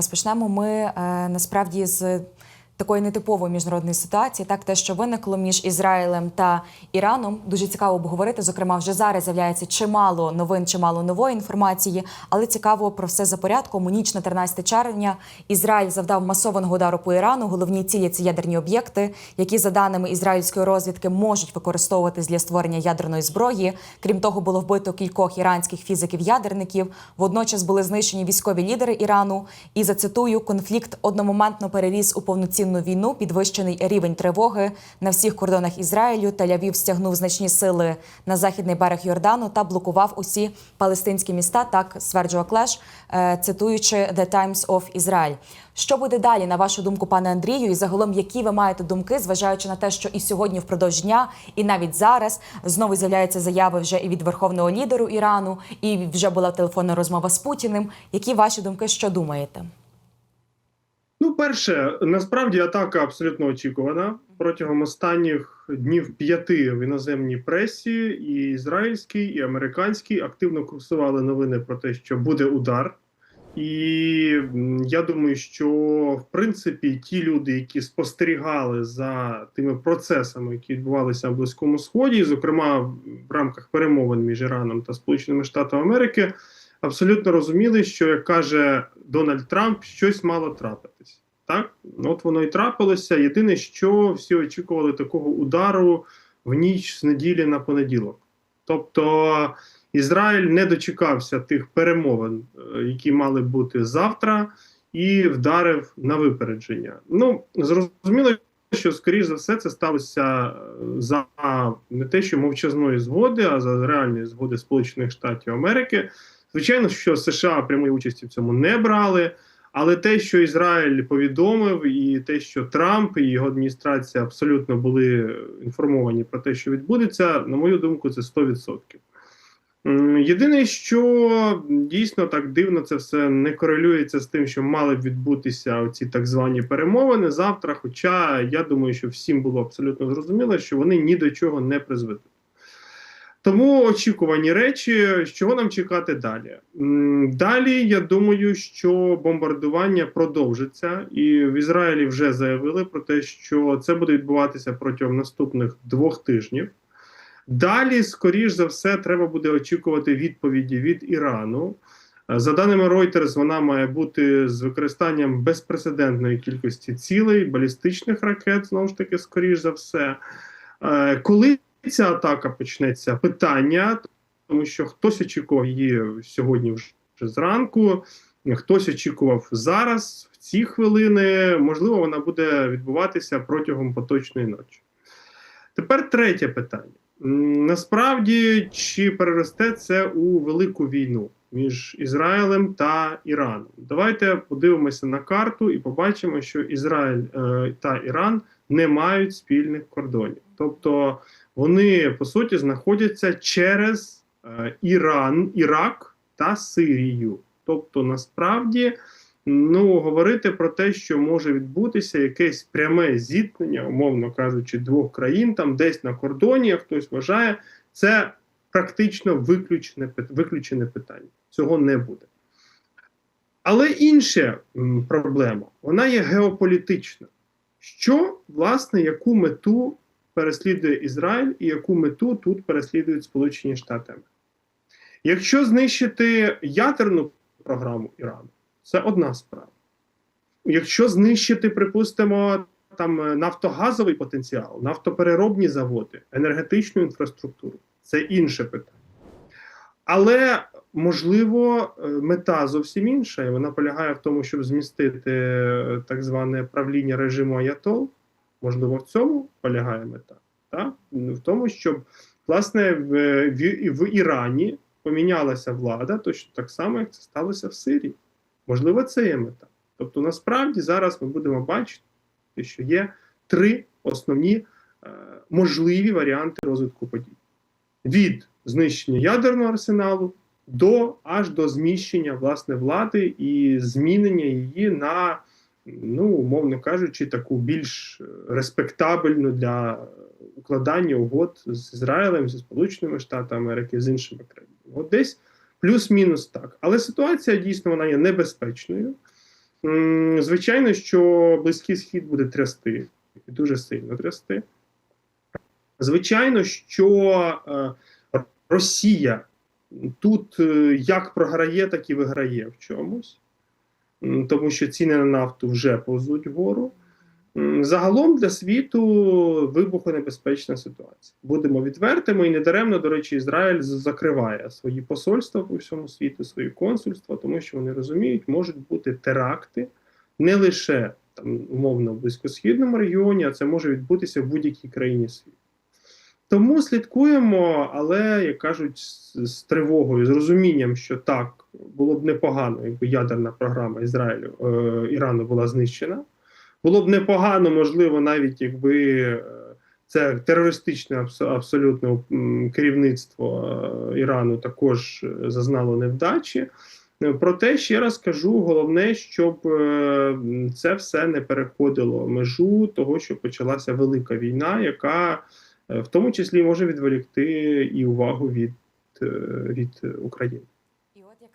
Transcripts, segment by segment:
розпочнемо ми е, насправді з такої нетипової міжнародної ситуації. Так, те, що виникло між Ізраїлем та Іраном, дуже цікаво обговорити. Зокрема, вже зараз з'являється чимало новин, чимало нової інформації, але цікаво про все за порядком. У ніч на 13 червня Ізраїль завдав масованого удару по Ірану. Головні цілі це ядерні об'єкти, які за даними ізраїльської розвідки можуть використовуватись для створення ядерної зброї. Крім того, було вбито кількох іранських фізиків-ядерників. Водночас були знищені військові лідери Ірану. І зацитую, конфлікт одномоментно переріс у повноцінну війну, підвищений рівень тривоги на всіх кордонах Ізраїлю. Тель-Авів стягнув значні сили на західний берег Йордану та блокував усі палестинські міста. Так стверджував Клеш, е, цитуючи The Times of Israel. Що буде далі, на вашу думку, пане Андрію? І загалом, які ви маєте думки, зважаючи на те, що і сьогодні впродовж дня, і навіть зараз знову з'являються заяви вже і від верховного лідеру Ірану, і вже була телефонна розмова з Путіним. Які ваші думки, що думаєте? Ну, перше, насправді атака абсолютно очікувана протягом останніх днів п'яти в іноземній пресі, і ізраїльській, і американській активно курсували новини про те, що буде удар. І я думаю, що в принципі ті люди, які спостерігали за тими процесами, які відбувалися на Близькому Сході, зокрема в рамках перемовин між Іраном та Сполученими Штатами Америки, абсолютно розуміли, що як каже Дональд Трамп, щось мало трапитись. Так, от воно і трапилося. Єдине, що всі очікували такого удару в ніч з неділі на понеділок. Тобто Ізраїль не дочекався тих перемовин, е, які мали бути завтра, і вдарив на випередження. Ну зрозуміло, що скоріш за все це сталося е, за не те, що мовчазної згоди, а за реальної згоди Сполучених Штатів Америки. Звичайно, що США прямої участі в цьому не брали. Але те, що Ізраїль повідомив, і те, що Трамп і його адміністрація абсолютно були інформовані про те, що відбудеться, на мою думку, це 100%. Єдине, що дійсно так дивно це все не корелюється з тим, що мали б відбутися ці так звані перемовини завтра. Хоча я думаю, що всім було абсолютно зрозуміло, що вони ні до чого не призведуть. Тому очікувані речі, чого нам чекати далі? Далі я думаю, що бомбардування продовжиться, і в Ізраїлі вже заявили про те, що це буде відбуватися протягом наступних двох тижнів. Далі, скоріш за все, треба буде очікувати відповіді від Ірану. За даними Reuters, вона має бути з використанням безпрецедентної кількості цілей, балістичних ракет, знову ж таки, скоріш за все. Е, Коли ця атака почнеться? Питання, тому що хтось очікував її сьогодні вже зранку, хтось очікував зараз, в ці хвилини. Можливо, вона буде відбуватися протягом поточної ночі. Тепер третє питання. Насправді, чи переросте це у велику війну між Ізраїлем та Іраном? Давайте подивимося на карту і побачимо, що Ізраїль е, та Іран не мають спільних кордонів. Тобто вони по суті знаходяться через е, Іран, Ірак та Сирію. Тобто, насправді, ну говорити про те, що може відбутися якесь пряме зіткнення, умовно кажучи, двох країн, там десь на кордоні, як хтось вважає, це практично виключене, виключене питання. Цього не буде. Але інша проблема, вона є геополітична. Що, власне, яку мету переслідує Ізраїль і яку мету тут переслідують Сполучені Штати? Якщо знищити ядерну програму Ірану, це одна справа. Якщо знищити, припустимо, там е, нафтогазовий потенціал, нафтопереробні заводи, енергетичну інфраструктуру, це інше питання. Але можливо, е, мета зовсім інша, і вона полягає в тому, щоб змістити е, так зване правління режиму Аятол. Можливо, в цьому полягає мета. Так? В тому, щоб власне в, в, в Ірані помінялася влада точно так само, як це сталося в Сирії. Можливо, це є мета. Тобто, насправді зараз ми будемо бачити, що є три основні е, можливі варіанти розвитку подій: від знищення ядерного арсеналу до аж до зміщення власне влади і змінення її на, ну умовно кажучи, таку більш е, респектабельну для укладання угод з Ізраїлем, зі Сполученими Штатами Америки, з іншими країнами. От десь плюс-мінус так. Але ситуація дійсно вона є небезпечною. Звичайно, що Близький Схід буде трясти, і дуже сильно трясти. Звичайно, що е, Росія тут е, як програє, так і виграє в чомусь, тому що ціни на нафту вже повзуть вгору. Загалом для світу вибухонебезпечна ситуація. Будемо відвертими і недаремно, до речі, Ізраїль закриває свої посольства по всьому світу, свої консульства, тому що вони розуміють, можуть бути теракти не лише там умовно в близькосхідному регіоні, а це може відбутися в будь-якій країні світу. Тому слідкуємо, але як кажуть, з, з тривогою, з розумінням, що так було б непогано, якби ядерна програма Ізраїлю е, Ірану була знищена. Було б непогано, можливо, навіть якби е, це терористичне абс- абсолютно керівництво е, Ірану також е, зазнало невдачі. Проте ще раз кажу, головне, щоб це все не переходило межу того, що почалася велика війна, яка в тому числі може відволікти і увагу від, е, від України.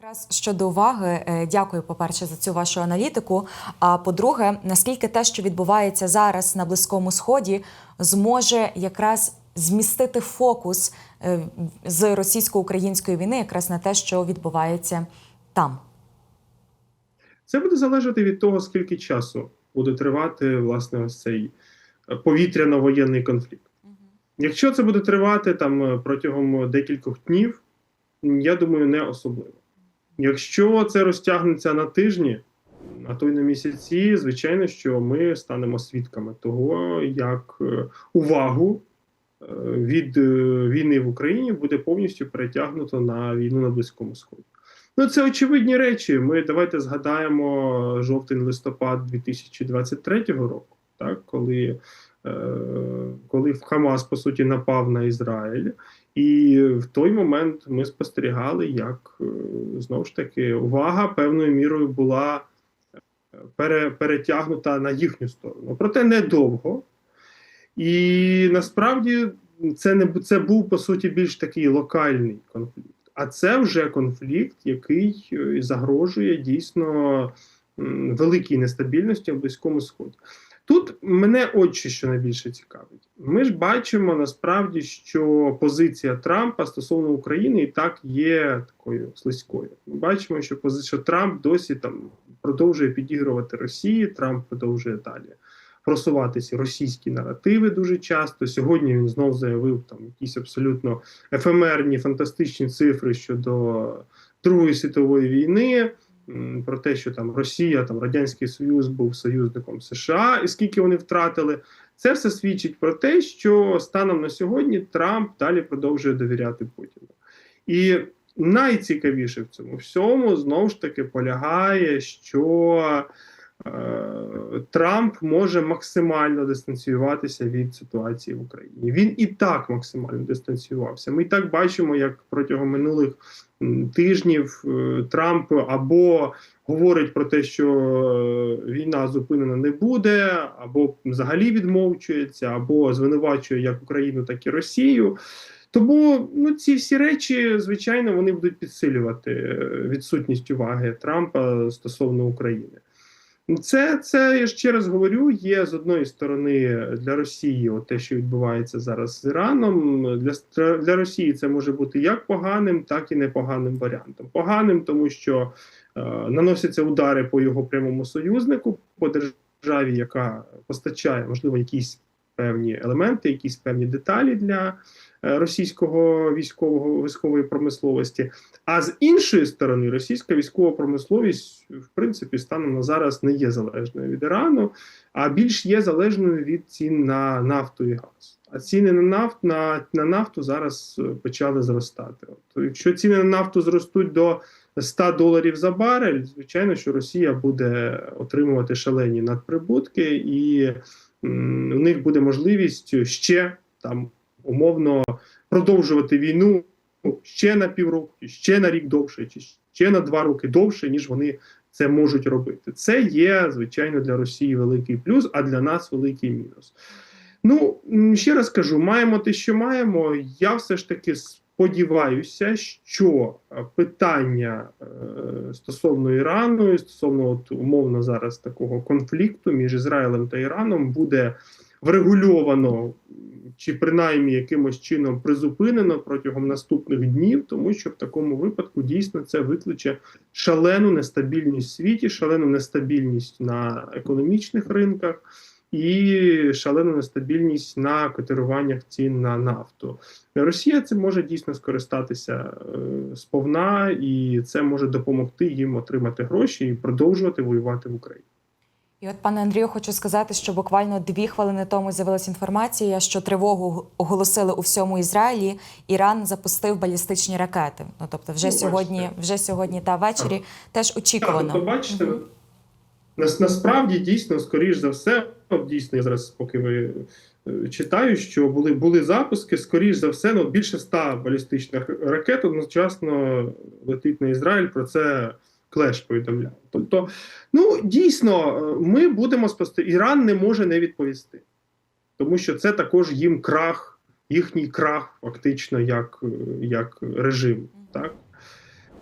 Якраз щодо уваги, е, дякую, по-перше, за цю вашу аналітику. А по-друге, наскільки те, що відбувається зараз на Близькому Сході, зможе якраз змістити фокус е, з російсько-української війни якраз на те, що відбувається там. Це буде залежати від того, скільки часу буде тривати власне ось цей е, повітряно-воєнний конфлікт. Якщо це буде тривати там е, протягом декількох днів, я думаю, не особливо. Якщо це розтягнеться на тижні, а то й на місяці, звичайно, що ми станемо свідками того, як е, увагу е, від е, війни в Україні буде повністю перетягнуто на війну на Близькому Сході. Ну, це очевидні речі. Ми давайте згадаємо жовтень-листопад 2023 року, так, коли, е, коли Хамас по суті напав на Ізраїль. І в той момент ми спостерігали, як е, знову ж таки увага певною мірою була е, пере, перетягнута на їхню сторону. Проте недовго. І насправді це не це був по суті більш такий локальний конфлікт. А це вже конфлікт, який е, загрожує дійсно великій нестабільності в Близькому Сході. Тут мене очі що найбільше цікавить. Ми ж бачимо насправді, що позиція Трампа стосовно України і так є такою слизькою. Ми бачимо, що пози- що Трамп досі там продовжує підігрувати Росії. Трамп продовжує далі просуватися російські наративи дуже часто. Сьогодні він знов заявив там якісь абсолютно ефемерні фантастичні цифри щодо Другої світової війни. Про те, що там Росія, там Радянський Союз був союзником США, і скільки вони втратили, це все свідчить про те, що станом на сьогодні Трамп далі продовжує довіряти Путіну. І найцікавіше в цьому всьому знову ж таки полягає, що е, Трамп може максимально дистанціюватися від ситуації в Україні. Він і так максимально дистанціювався. Ми і так бачимо, як протягом минулих тижнів е, Трамп або говорить про те, що е, війна зупинена не буде, або взагалі відмовчується, або звинувачує як Україну, так і Росію. Тому ну, ці всі речі, звичайно, вони будуть підсилювати е, відсутність уваги Трампа стосовно України. Ну, Це, це я ще раз говорю, є з одної сторони для Росії те, що відбувається зараз з Іраном. Для, для Росії це може бути як поганим, так і непоганим варіантом. Поганим, тому що е, наносяться удари по його прямому союзнику, по державі, яка постачає, можливо, якісь певні елементи, якісь певні деталі для російського військового військової промисловості. А з іншої сторони, російська військова промисловість, в принципі, станом на зараз не є залежною від Ірану, а більш є залежною від цін на нафту і газ. А ціни на нафт на, на нафту зараз е, почали зростати. От, якщо ціни на нафту зростуть до 100 доларів за барель, звичайно, що Росія буде отримувати шалені надприбутки, і м, у них буде можливість ще там умовно продовжувати війну ще на півроку, ще на рік довше, чи ще на два роки довше, ніж вони це можуть робити. Це є, звичайно, для Росії великий плюс, а для нас великий мінус. Ну, ще раз кажу, маємо те, що маємо. Я все ж таки сподіваюся, що е, питання е, стосовно Ірану, стосовно от, умовно зараз такого конфлікту між Ізраїлем та Іраном буде врегульовано чи принаймні якимось чином призупинено протягом наступних днів, тому що в такому випадку дійсно це викличе шалену нестабільність в світі, шалену нестабільність на економічних ринках і шалену нестабільність на котируваннях цін на нафту. Росія це може дійсно скористатися е, сповна, і це може допомогти їм отримати гроші і продовжувати воювати в Україні. І от, пане Андрію, хочу сказати, що буквально дві хвилини тому з'явилася інформація, що тривогу оголосили у всьому Ізраїлі. Іран запустив балістичні ракети. Ну тобто, вже Ну, сьогодні, вже сьогодні та ввечері теж Так, очікувано. тобто, бачите, Мгм. нас, насправді дійсно, скоріш за все, дійсно, я зараз, поки ви е, читаю, що були, були запуски, скоріш за все, ну, більше ста балістичних ракет одночасно летить на Ізраїль. Про це Клеш повідомляв. Тобто, ну дійсно, е, ми будемо спостерігати. Іран не може не відповісти, тому що це також їм крах, їхній крах, фактично, як, е, як режим. Так?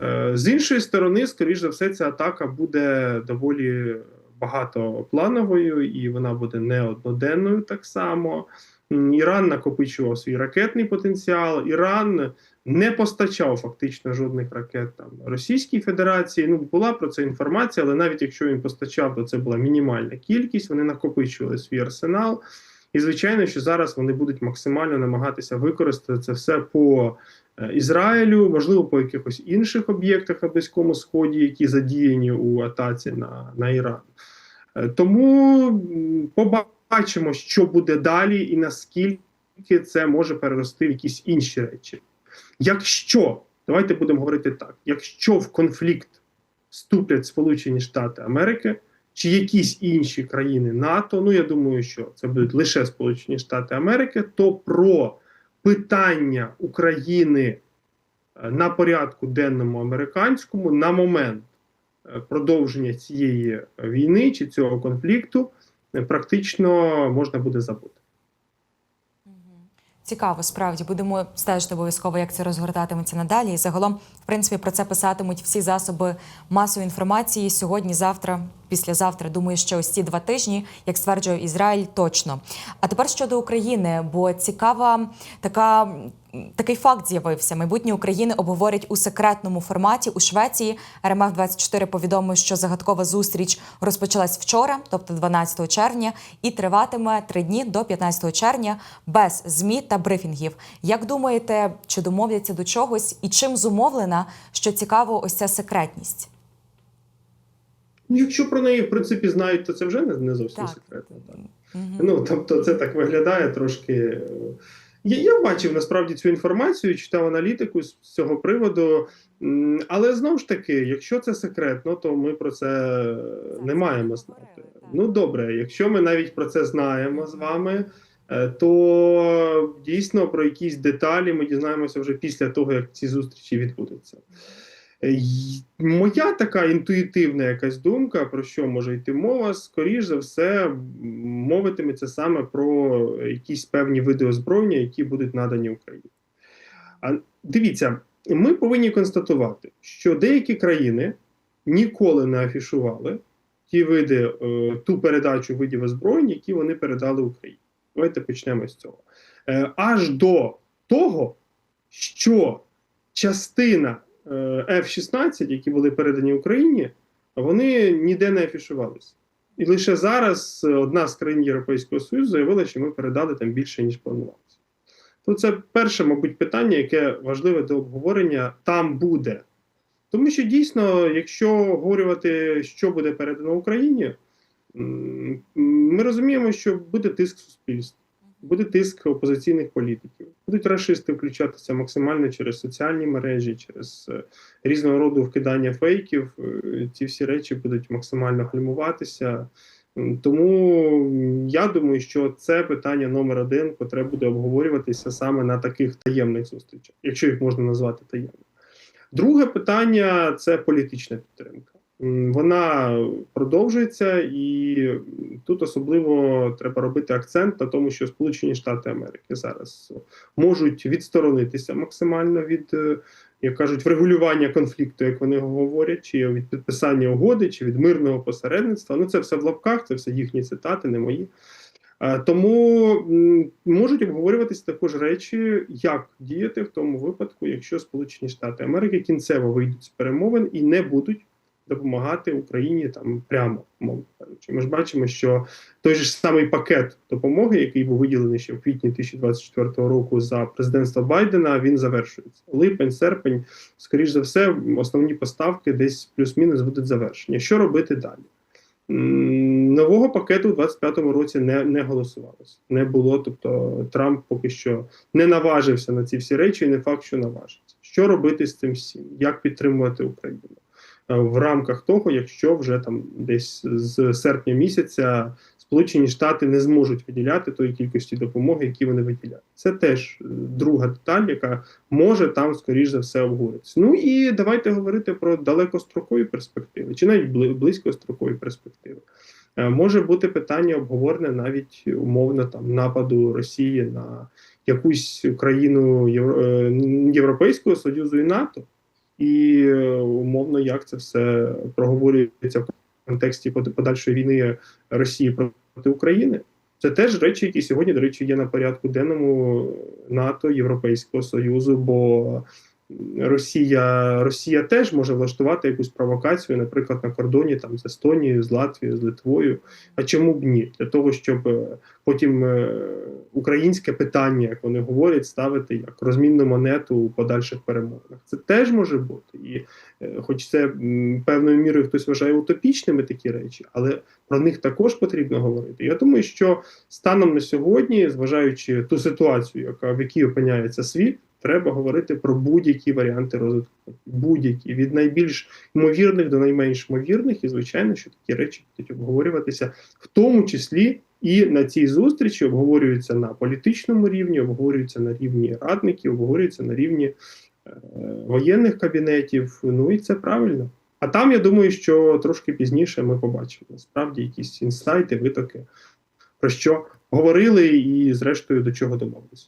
Е, З іншої сторони, скоріш за все, ця атака буде доволі багатоплановою і вона буде не одноденною так само. Іран накопичував свій ракетний потенціал. Іран не постачав фактично жодних ракет там Російській Федерації. Ну була про це інформація, але навіть якщо він постачав, то це була мінімальна кількість. Вони накопичували свій арсенал. І звичайно, що зараз вони будуть максимально намагатися використати це все по е, Ізраїлю, можливо, по якихось інших об'єктах на Близькому Сході, які задіяні у атаці на, на Іран. Е, Тому побачимо, що буде далі, і наскільки це може перерости в якісь інші речі. Якщо давайте будемо говорити так: якщо в конфлікт вступлять Сполучені Штати Америки чи якісь інші країни НАТО, ну я думаю, що це будуть лише Сполучені Штати Америки, то про питання України е, на порядку денному американському на момент е, продовження цієї війни чи цього конфлікту е, практично можна буде забути. Цікаво, справді будемо стежити обов'язково, як це розгортатиметься надалі. І загалом, в принципі, про це писатимуть всі засоби масової інформації сьогодні, завтра, післязавтра. Думаю, що ось ці два тижні, як стверджує Ізраїль, точно. А тепер щодо України, бо цікава така. Такий факт з'явився. Майбутнє України обговорять у секретному форматі у Швеції. РМФ 24 повідомив, що загадкова зустріч розпочалась вчора, тобто 12 червня, і триватиме три дні до 15 червня без змі та брифінгів. Як думаєте, чи домовляться до чогось, і чим зумовлена, що цікаво, ось ця секретність? Ну, якщо про неї в принципі знають, то це вже не, зовсім Так. секретно. Так. Мгм. Ну тобто, це так виглядає трошки. Я, я бачив насправді цю інформацію, читав аналітику з цього приводу. Але знову ж таки, якщо це секретно, то ми про це не маємо знати. так. Ну добре, якщо ми навіть про це знаємо з вами, е, то дійсно про якісь деталі ми дізнаємося вже після того, як ці зустрічі відбудуться. Е, Моя така інтуїтивна якась думка, про що може йти мова, скоріш за все, мовитиметься саме про якісь певні види озброєння, які будуть надані Україні. А дивіться, ми повинні констатувати, що деякі країни ніколи не афішували ті види, е, ту передачу видів озброєнь, які вони передали Україні. Давайте почнемо з цього. Е, аж до того, що частина F-16, які були передані Україні, вони ніде не афішувалися. І лише зараз е, одна з країн Європейського Союзу заявила, що ми передали там більше, ніж планувалося. То це перше, мабуть, питання, яке важливе до обговорення там буде. Тому що дійсно, якщо говорювати, що буде передано Україні, ми розуміємо, що буде тиск суспільства, буде тиск опозиційних політиків, будуть рашисти включатися максимально через соціальні мережі, через е, різного роду вкидання фейків. Е, Ці всі речі будуть максимально гальмуватися. Тому я думаю, що це питання номер один, котре буде обговорюватися саме на таких таємних зустрічах, якщо їх можна назвати таємними. Друге питання це політична підтримка. Вона продовжується, і тут особливо треба робити акцент на тому, що Сполучені Штати Америки зараз можуть відсторонитися максимально від, е, як кажуть, врегулювання конфлікту, як вони говорять, чи від підписання угоди, чи від мирного посередництва. Ну це все в лапках, це все їхні цитати, не мої. Е, Тому можуть обговорюватися також речі, як діяти в тому випадку, якщо Сполучені Штати Америки кінцево вийдуть з перемовин і не будуть допомагати Україні там прямо, мовно кажучи. Ми ж бачимо, що той же самий пакет допомоги, який був виділений ще в квітні 2024 року за президентства Байдена, він завершується. Липень, серпень, скоріш за все, основні поставки десь плюс-мінус будуть завершені. Що робити далі? Нового пакету у 25-му році не, не голосувалося. Не було. Тобто Трамп поки що не наважився на ці всі речі, і не факт, що наважиться. Що робити з цим всім? Як підтримувати Україну? Е, В рамках того, якщо вже там десь з серпня місяця Сполучені Штати не зможуть виділяти тої кількості допомоги, які вони виділяють. Це теж е, друга деталь, яка може там, скоріш за все, обговоритися. Ну і давайте говорити про далекострокові перспективи, чи навіть близькострокові перспективи. Е, Може бути питання обговорене навіть умовно там нападу Росії на якусь країну Євро- Європейського Союзу і НАТО, і е, умовно як це все проговорюється в контексті под- подальшої війни Росії проти України. Це теж речі, які сьогодні, до речі, є на порядку денному НАТО, Європейського Союзу, бо Росія, Росія теж може влаштувати якусь провокацію, наприклад, на кордоні там з Естонією, з Латвією, з Литвою. А чому б ні? Для того, щоб е, потім е, українське питання, як вони говорять, ставити як розмінну монету у подальших перемовинах. Це теж може бути. І е, хоч це певною мірою хтось вважає утопічними такі речі, але про них також потрібно говорити. Я думаю, що станом на сьогодні, зважаючи ту ситуацію, яка в якій опиняється світ, треба говорити про будь-які варіанти розвитку, будь-які від найбільш ймовірних до найменш ймовірних, і звичайно, що такі речі будуть обговорюватися, в тому числі і на цій зустрічі обговорюються на політичному рівні, обговорюються на рівні радників, обговорюються на рівні е, воєнних кабінетів. Ну і це правильно. А там я думаю, що трошки пізніше ми побачимо насправді якісь інсайти, витоки, про що говорили і, зрештою, до чого домовилися.